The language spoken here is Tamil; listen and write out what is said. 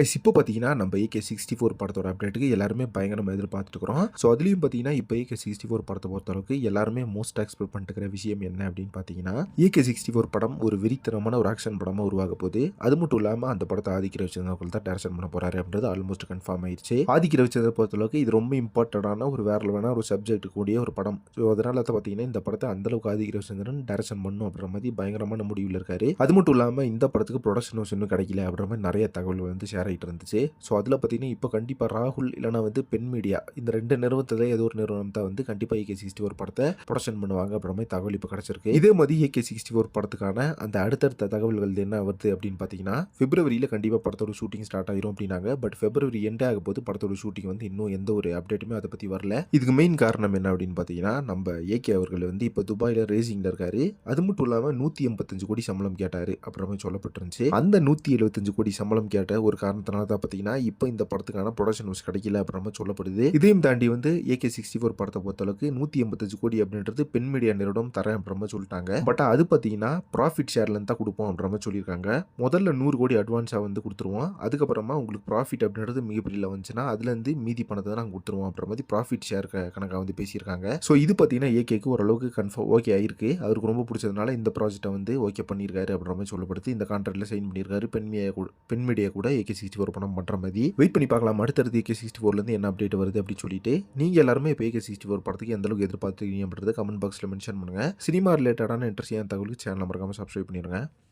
கைஸ் இப்போ பார்த்தீங்கன்னா நம்ம ஏகே சிக்ஸ்டி ஃபோர் படத்தோட அப்டேட்டுக்கு எல்லாருமே பயங்கரமாக எதிர்பார்த்துட்டு இருக்கிறோம் ஸோ அதுலேயும் பார்த்தீங்கன்னா இப்போ ஏகே சிக்ஸ்டி ஃபோர் படத்தை பொறுத்தளவுக்கு எல்லாருமே மோஸ்ட் எக்ஸ்பெக்ட் பண்ணிட்டுக்கிற விஷயம் என்ன அப்படின்னு பார்த்தீங்கன்னா ஏகே சிக்ஸ்டி ஃபோர் படம் ஒரு வெறித்தனமான ஒரு ஆக்ஷன் படமாக உருவாக போகுது. அது மட்டும் இல்லாமல் அந்த படத்தை ஆதிக்கிற வச்சிருந்தவர்கள் தான் டேரக்ஷன் பண்ண போறாரு அப்படின்றது ஆல்மோஸ்ட் கன்ஃபார்ம் ஆயிடுச்சு ஆதிக்கிற வச்சதை பொறுத்தளவுக்கு இது ரொம்ப இம்பார்ட்டண்டான ஒரு வேற லெவலான ஒரு சப்ஜெக்ட் கூடிய ஒரு படம். ஸோ அதனால தான் பார்த்தீங்கன்னா இந்த படத்தை அந்தளவுக்கு ஆதிக்கிற வச்சிருந்தன் டேரக்ஷன் பண்ணும் அப்படின்ற மாதிரி பயங்கரமான முடிவில் இருக்காரு. அது மட்டும் இல்லாமல் இந்த படத்துக்கு ப்ரொடக்ஷன் இன்னும் கிடைக்கல அப்படின்ற மாதிரி நிறைய தகவல் வந்து ஷேர் ஆகிட்டு இருந்துச்சு. ஸோ அதில் பார்த்தீங்கன்னா இப்போ கண்டிப்பாக ராகுல் இல்லைனா வந்து பெண் மீடியா இந்த ரெண்டு நிறுவனத்தில் ஏதோ ஒரு நிறுவனம் தான் வந்து கண்டிப்பாக ஏகே சிக்ஸ்டி ஒரு படத்தை ப்ரொடக்ஷன் பண்ணுவாங்க அப்புறமே தகவல் இப்போ கிடச்சிருக்கு. இதே மாதிரி ஏகே சிக்ஸ்டி ஃபோர் படத்துக்கான அந்த அடுத்தடுத்த தகவல்கள் என்ன வருது அப்படின்னு பார்த்தீங்கன்னா பிப்ரவரியில் கண்டிப்பாக படத்தோட ஷூட்டிங் ஸ்டார்ட் ஆயிரும் அப்படின்னாங்க. பட் பிப்ரவரி எண்ட் ஆக போது படத்தோட ஷூட்டிங் வந்து இன்னும் எந்த ஒரு அப்டேட்டுமே அதை பற்றி வரல. இதுக்கு மெயின் காரணம் என்ன அப்படின்னு பார்த்தீங்கன்னா நம்ம ஏகே அவர்கள் வந்து இப்போ துபாயில் ரேசிங்கில் இருக்காரு. அது மட்டும் இல்லாமல் நூற்றி எண்பத்தஞ்சு கோடி சம்பளம் கேட்டார் அப்புறமே சொல்லப்பட்டிருந்துச்சு. அந்த நூற்றி எழுபத்தஞ்சு கோடி சம்பளம் கேட்ட ஒரு காரணத்தினால தான் பார்த்தீங்கன்னா இப்போ இந்த படத்துக்கான ப்ரொடக்ஷன் ஹவுஸ் கிடைக்கல அப்படின்ற சொல்லப்படுது. இதையும் தாண்டி வந்து ஏகே சிக்ஸ்டி ஃபோர் படத்தை பொறுத்தளவுக்கு நூற்றி எண்பத்தஞ்சு கோடி அப்படின்றது பெண் மீடியா நிறுவனம் தரேன் அப்படின்ற மாதிரி சொல்லிட்டாங்க. பட் அது பார்த்தீங்கன்னா ப்ராஃபிட் ஷேர்லேருந்து தான் கொடுப்போம் அப்படின்ற மாதிரி சொல்லியிருக்காங்க. முதல்ல நூறு கோடி அட்வான்ஸாக வந்து கொடுத்துருவோம். அதுக்கப்புறமா உங்களுக்கு ப்ராஃபிட் அப்படின்றது மிகப்பெரிய வந்துச்சுன்னா அதுலேருந்து மீதி பணத்தை தான் நாங்கள் கொடுத்துருவோம் அப்படின்ற மாதிரி ப்ராஃபிட் ஷேர் கணக்காக வந்து பேசியிருக்காங்க. ஸோ இது பார்த்தீங்கன்னா ஏகேக்கு ஓரளவுக்கு கன்ஃபார்ம் ஓகே ஆயிருக்கு. அவருக்கு ரொம்ப பிடிச்சதுனால இந்த ப்ராஜெக்ட்டை வந்து ஓகே பண்ணியிருக்காரு அப்படின்ற மாதிரி சொல்லப்படுது. இந்த கான்ட்ராக்டில் சைன் பண்ணியிருக்காரு. பெண் மீடியா கூட பெண் மீடியா கூட ஏகே சிக்ஸ்டி ஃபோர் படம் பண்ணுற மாதிரி வெயிட் பண்ணி பார்க்கலாம். அடுத்தடுத்து ஏகே சிக்ஸ்டி ஃபோர்லேருந்து என்ன அப்டேட் வருது அப்படின்னு சொல்லிட்டு நீங்கள் எல்லாருமே இப்போ ஏகே சிக்ஸ்டி ஃபோர் படத்துக்கு எந்த அளவுக்கு எதிர்பார்த்துருக்கீங்க அப்படின்றத கமெண்ட் பாக்ஸில் மென்ஷன் பண்ணுங்கள் சினிமா ரிலேட்டடான இன்ட்ரெஸ்டிங் தகவலுக்கு சேனல் மறக்காமல் சப்ஸ்கிரைப் பண்ணிடுங்க.